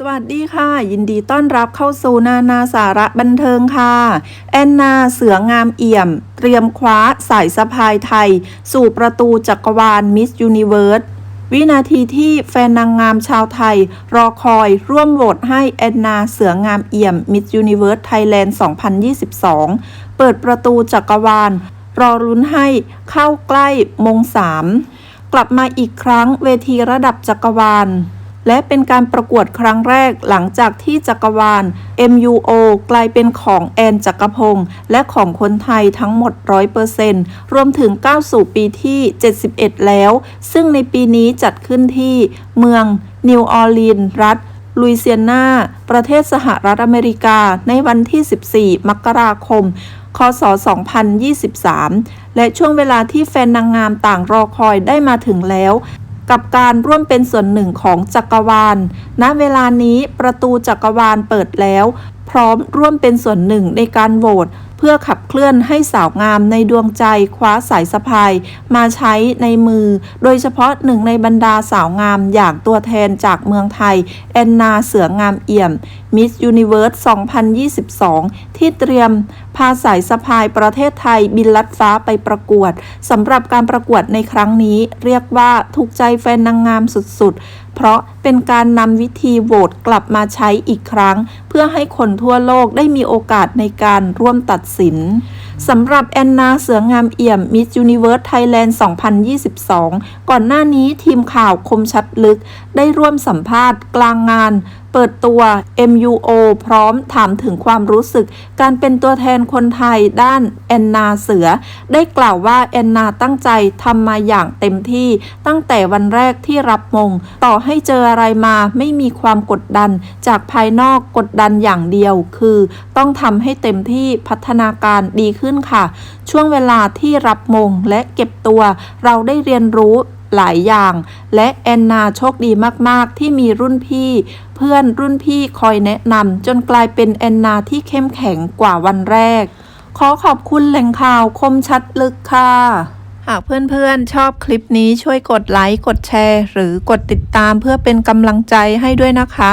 สวัสดีค่ะ ยินดีต้อนรับเข้าสู่นานาสาระบันเทิงค่ะ แอนนาเสืองามเอี่ยม เตรียมคว้าสายสะพายไทย สู่ประตูจักรวาลมิสยูนิเวิร์สวินาทีที่แฟนนางงามชาวไทย รอคอยร่วมโหวตให้แอนนาเสืองามเอี่ยมมิสยูนิเวิร์สไทยแลนด์ 2022 เปิดประตูจักรวาล รอรุ้นให้เข้าใกล้มงสามกลับมาอีกครั้งเวทีระดับจักรวาล และเป็นการประกวดครั้งแรกหลังจากที่จักรวาล MUO กลายเป็นของแอนจักรพงศ์และของคนไทยทั้งหมด 100%รวมถึงก้าวสู่ปีที่ 71 แล้ว ซึ่งในปีนี้จัดขึ้นที่เมืองนิวออร์ลีนส์รัฐลุยเซียนาประเทศสหรัฐอเมริกา ในวันที่ 14 มกราคม คศ 2023 และช่วงเวลาที่แฟนนางงามต่างรอคอยได้มาถึงแล้ว กับการร่วมเป็นส่วนหนึ่งของจักรวาล ณ เวลานี้ประตูจักรวาลเปิดแล้ว พร้อมร่วมเป็นส่วนหนึ่งในการโหวตเพื่อขับเคลื่อนให้สาวงามในดวงใจคว้าสายสะพาย มาใช้ในมือ โดยเฉพาะหนึ่งในบรรดาสาวงามอย่างตัวแทนจากเมืองไทย แอนนาเสืองามเอี่ยมมิสยูนิเวิร์ส2022 ที่เตรียมพาสายสะพายประเทศไทยบินลัดฟ้าไปประกวดสำหรับการประกวดในครั้งนี้เรียกว่าถูกใจแฟนนางงามสุดๆ เพราะเป็นการนำวิธีโหวตกลับมาใช้อีกครั้ง เพื่อให้คนทั่วโลกได้มีโอกาสในการร่วมตัดสินสำหรับแอนนาเสืองามเอี่ยม Miss Universe Thailand 2022 ก่อนหน้านี้ทีมข่าวคมชัดลึกได้ร่วมสัมภาษณ์กลางงานเปิดตัว MUO พร้อมถามถึงความรู้สึก การเป็นตัวแทนคนไทยด้านแอนนาเสือ ได้กล่าวว่าแอนนาตั้งใจทำมาอย่างเต็มที่ตั้งแต่วันแรกที่รับมง ต่อให้เจออะไรมาไม่มีความกดดัน จากภายนอกกดดันอย่างเดียว คือต้องทำให้เต็มที่พัฒนาการดีขึ้นค่ะ ช่วงเวลาที่รับมงและเก็บตัว เราได้เรียนรู้ หลายอย่าง และแอนนาโชคดีมากๆ ที่มีรุ่นพี่ เพื่อนรุ่นพี่คอยแนะนำจนกลายเป็นแอนนาที่เข้มแข็งกว่าวันแรก ขอขอบคุณแหล่งข่าวคมชัดลึกค่ะหากเพื่อนๆ ชอบคลิปนี้ช่วยกดไลค์ กดแชร์ หรือกดติดตามเพื่อเป็นกำลังใจให้ด้วยนะคะ